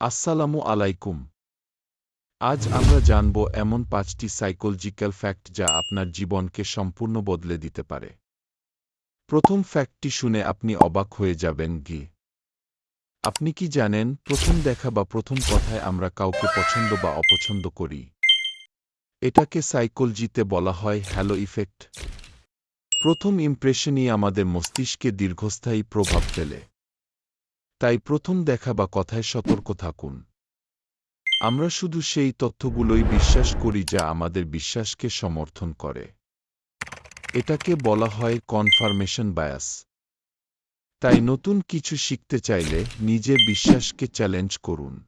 আসসালামু আলাইকুম। আজ আমরা জানব এমন পাঁচটি সাইকোলজিক্যাল ফ্যাক্ট যা আপনার জীবনকে সম্পূর্ণ বদলে দিতে পারে। প্রথম ফ্যাক্টটি শুনে আপনি অবাক হয়ে যাবেন গি। আপনি কি জানেন, প্রথম দেখা বা প্রথম কথায় আমরা কাউকে পছন্দ বা অপছন্দ করি? এটাকে সাইকোলজিতে বলা হয় হ্যালো ইফেক্ট। প্রথম ইমপ্রেশনই আমাদের মস্তিষ্কে দীর্ঘস্থায়ী প্রভাব ফেলে। তাই প্রথম দেখা বা কথায় সতর্ক থাকুন। আমরা শুধু সেই তথ্যগুলোই বিশ্বাস করি যা আমাদের বিশ্বাসকে সমর্থন করে। এটাকে বলা হয় কনফার্মেশন বায়াস তাই নতুন কিছু শিখতে চাইলে নিজের বিশ্বাসকে চ্যালেঞ্জ করুন।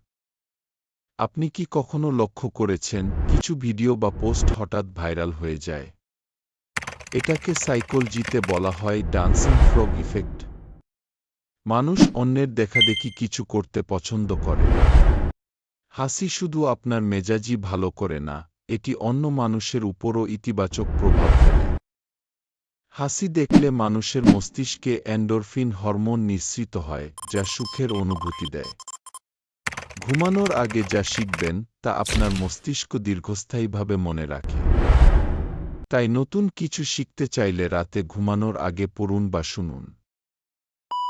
আপনি কি কখনো লক্ষ্য করেছেন কিছু ভিডিও বা পোস্ট হঠাৎ ভাইরাল হয়ে যায়? এটাকে সাইকোলজিতে বলা হয় ডান্সিং ফ্রগ ইফেক্ট মানুষ অন্যের দেখাদেখি কিছু করতে পছন্দ করে। হাসি শুধু আপনার মেজাজি ভালো করে না, এটি অন্য মানুষের উপরও ইতিবাচক প্রভাব ফেলে। হাসি দেখলে মানুষের মস্তিষ্কে অ্যান্ডোরফিন হরমোন নিঃসৃত হয়, যা সুখের অনুভূতি দেয়। ঘুমানোর আগে যা শিখবেন, তা আপনার মস্তিষ্ক দীর্ঘস্থায়ীভাবে মনে রাখে। তাই নতুন কিছু শিখতে চাইলে রাতে ঘুমানোর আগে পড়ুন বা শুনুন।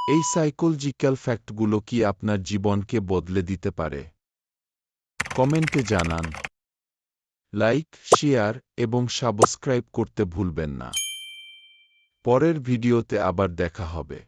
এই সাইকোলজিক্যাল ফ্যাক্টগুলো কি আপনার জীবনকে বদলে দিতে পারে? কমেন্টে জানান। লাইক, শেয়ার এবং সাবস্ক্রাইব করতে ভুলবেন না। পরের ভিডিওতে আবার দেখা হবে।